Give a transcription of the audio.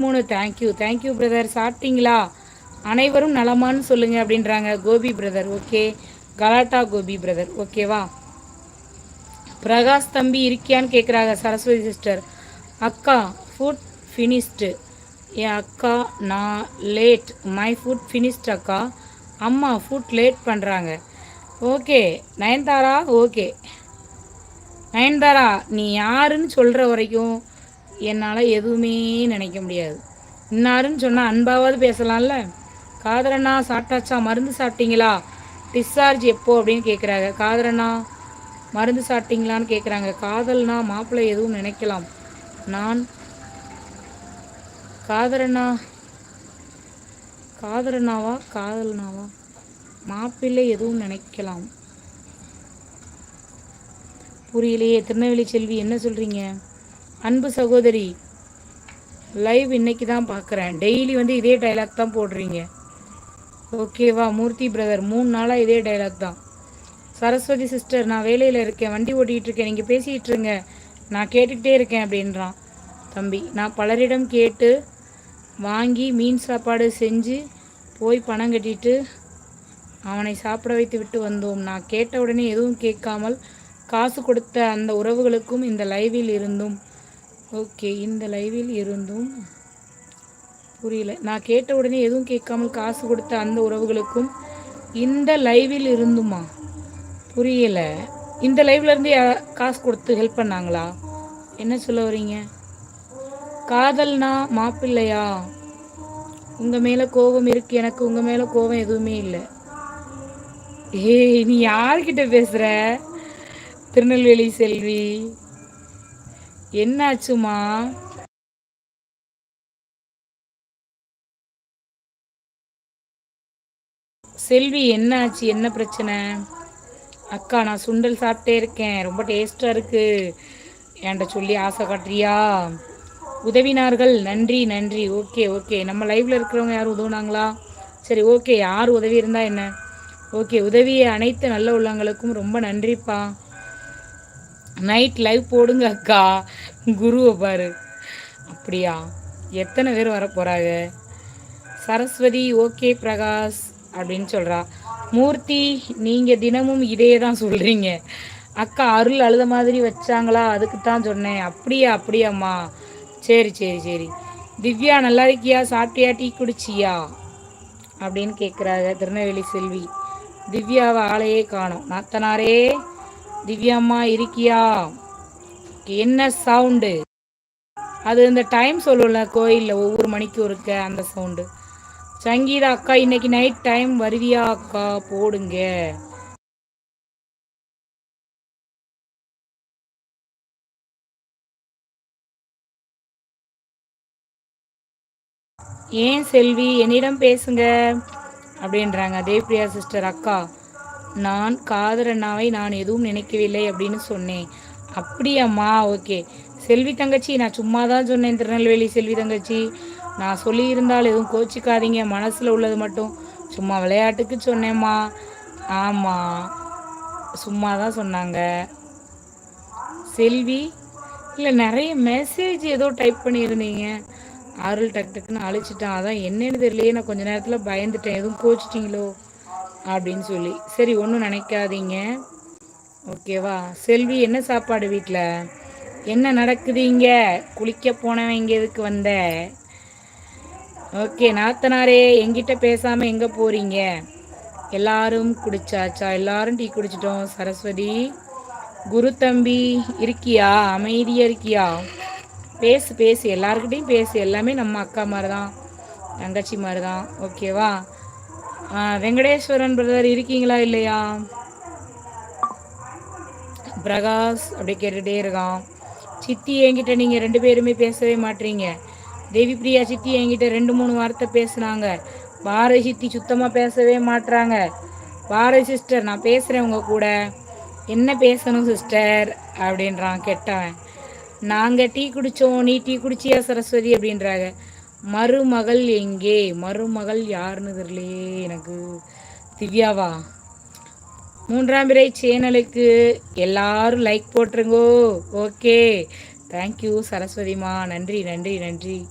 மூணு thank you thank you brother சாப்பிட்டீங்களா? அனைவரும் நலமான்னு சொல்லுங்க அப்படின்றாங்க கோபி பிரதர் ஓகே கலாட்டா கோபி பிரதர் ஓகேவா பிரகாஷ் தம்பி இருக்கியான்னு கேட்குறாங்க சரஸ்வதி சிஸ்டர் அக்கா ஃபுட் ஃபினிஷ்டு என் அக்கா நான் லேட் மை ஃபுட் ஃபினிஷ்ட் அக்கா. அம்மா ஃபுட் லேட் பண்ணுறாங்க ஓகே நயன்தாரா? ஓகே நயன்தாரா நீ யாருன்னு சொல்கிற வரைக்கும் என்னால் எதுவுமே நினைக்க முடியாது. இன்னாருன்னு சொன்னால் அன்பாவது பேசலாம்ல? காதரண்ணா சாப்பிட்டாச்சா? மருந்து சாப்பிட்டீங்களா? டிஸ்சார்ஜ் எப்போ அப்படின்னு கேட்குறாங்க காதரண்ணா மருந்து சாப்பிட்டீங்களான்னு கேட்குறாங்க காதல்னா மாப்பிள்ளை எதுவும் நினைக்கலாம். நான் காதரண்ணா காதரண்ணாவா காதல்னாவா மாப்பிள்ளை எதுவும் நினைக்கலாம். புரியலையே திருநெல்வேலி செல்வி என்ன சொல்கிறீங்க அன்பு சகோதரி லைவ் இன்னைக்கு தான் பார்க்குறேன் டெய்லி வந்து இதே டைலாக் தான் போடுறீங்க. ஓகேவா? மூர்த்தி பிரதர் மூணு நாளாக இதே டைலாக் தான். சரஸ்வதி சிஸ்டர் நான் வேலையில் இருக்கேன். வண்டி ஓட்டிகிட்டு இருக்கேன். நீங்கள் பேசிகிட்டு இருங்க. நான் கேட்டுக்கிட்டே இருக்கேன் அப்படின்றான். தம்பி நான் பலரிடம் கேட்டு வாங்கி மீன் சாப்பாடு செஞ்சு போய் பணம் கட்டிட்டு அவனை சாப்பிட வைத்து விட்டு வந்தோம். நான் கேட்ட உடனே எதுவும் கேட்காமல் காசு கொடுத்த அந்த உறவுகளுக்கும் இந்த லைவில் இருந்தும் ஓகே இந்த லைவில் இருந்தும் புரியல. நான் கேட்ட உடனே எதுவும் கேட்காமல் காசு கொடுத்த அந்த உறவுகளுக்கும் இந்த லைவில் இருந்துமா? புரியல. இந்த லைவ்லேருந்து காசு கொடுத்து ஹெல்ப் பண்ணாங்களா? என்ன சொல்ல வரீங்க காதல்னா மாப்பிள்ளையா? உங்கள் மேலே கோபம் இருக்கு எனக்கு உங்கள் மேலே கோபம் எதுவுமே இல்லை. ஏய் நீ யார்கிட்ட பேசுகிற திருநெல்வேலி செல்வி. என்னாச்சுமா? செல்வி என்னாச்சு? என்ன பிரச்சனை? அக்கா நான் சுண்டல் சாப்பிட்டே இருக்கேன். ரொம்ப டேஸ்டாக இருக்கு. என்கிட்ட சொல்லி ஆசை காட்டுறியா? உதவினார்கள். நன்றி நன்றி. Okay okay. நம்ம லைவ்ல இருக்கிறவங்க யாரும் உதவுனாங்களா? சரி ஓகே. யார் உதவி இருந்தால் என்ன? ஓகே உதவியை அனைத்து நல்ல உள்ளங்களுக்கும் ரொம்ப நன்றிப்பா. நைட் லைவ் போடுங்க அக்கா. குருவை பாரு. அப்படியா? எத்தனை பேர் வர போகிறாங்க சரஸ்வதி ஓகே பிரகாஷ் அப்படின்னு சொல்கிறா மூர்த்தி நீங்கள் தினமும் இதே தான் சொல்கிறீங்க அக்கா அருள் அழுத மாதிரி வச்சாங்களா? அதுக்கு தான் சொன்னேன். அப்படியா அப்படியாம்மா. சரி சரி சரி. திவ்யா நல்லா இருக்கியா? சாப்பிட்டியா? டீ குடிச்சியா? அப்படின்னு கேட்குறாங்க திருநெல்வேலி செல்வி. திவ்யாவை ஆளையே காணும். நாத்தனாரே திவ்யாம்மா இருக்கியா? என்ன சவுண்டு அது இந்த டைம் சொல்லும்ல கோயிலில் ஒவ்வொரு மணிக்கும் இருக்க அந்த சவுண்டு சங்கீதா அக்கா இன்னைக்கு நைட் டைம் வருவியா அக்கா? போடுங்க. ஏன் செல்வி? என்னிடம் பேசுங்க. அப்படின்றாங்க. தேவ்பிரியா சிஸ்டர் அக்கா. நான் காதரண்ணாவை நான் எதுவும் நினைக்கவில்லை அப்படின்னு சொன்னேன். அப்படியாம்மா ஓகே. செல்வி தங்கச்சி நான் சும்மா தான் சொன்னேன் திருநெல்வேலி செல்வி தங்கச்சி. நான் சொல்லியிருந்தால் எதுவும் கோச்சிக்காதீங்க மனசில் உள்ளது மட்டும். சும்மா விளையாட்டுக்கு சொன்னேம்மா. ஆமாம் சும்மா தான் சொன்னாங்க. செல்வி இல்லை நிறைய மெசேஜ் ஏதோ டைப் பண்ணியிருந்தீங்க. அருள் டக்கு டக்குன்னு அழிச்சிட்டான். அதான் என்னன்னு தெரியலையே நான் கொஞ்ச நேரத்தில் பயந்துட்டேன். எதுவும் கோச்சிட்டிங்களோ? அப்படின்னு சொல்லி. சரி ஒன்றும் நினைக்காதீங்க. ஓகேவா செல்வி என்ன சாப்பாடு வீட்டில் என்ன நடக்குதுங்க குளிக்க போனவங்க எதுக்கு வந்த? ஓகே நாத்தனாரே எங்கிட்ட பேசாமல் எங்கே போகிறீங்க எல்லாரும் குடிச்சாச்சா? எல்லாரும் டீ குடிச்சிட்டோம். சரஸ்வதி குரு தம்பி இருக்கியா? அமைதியாக இருக்கியா? பேசு பேசு. எல்லாருக்கிட்டையும் பேசு. எல்லாமே நம்ம அக்கா மாதிரி தான் தங்கச்சி மாதிரி தான் ஓகேவா வெங்கடேஸ்வரன் பிரதர் இருக்கீங்களா இல்லையா? பிரகாஷ் அப்படி கேட்டுகிட்டே இருக்கான். சித்தி என்கிட்ட நீங்கள் ரெண்டு பேருமே பேசவே மாட்டீங்க. தேவி பிரியா சித்தி என்கிட்ட ரெண்டு மூணு வார்த்தை பேசுனாங்க. பாரதி சித்தி சுத்தமாக பேசவே மாட்டுறாங்க பாரதி சிஸ்டர் நான் பேசுகிறேன் உங்கள் கூட. என்ன பேசணும் சிஸ்டர் அப்படின்றான் கெட்டவன். நாங்கள் டீ குடித்தோம் நீ டீ குடிச்சியா சரஸ்வதி? அப்படின்றாங்க. மருமகள் எங்கே? மருமகள் யாருன்னு தெரியலையே எனக்கு. திவ்யாவா? மூன்றாம் பிறை சேனலுக்கு எல்லாரும் லைக் போட்டுருங்கோ. ஓகே தேங்க்யூ சரஸ்வதிமா. நன்றி நன்றி நன்றி.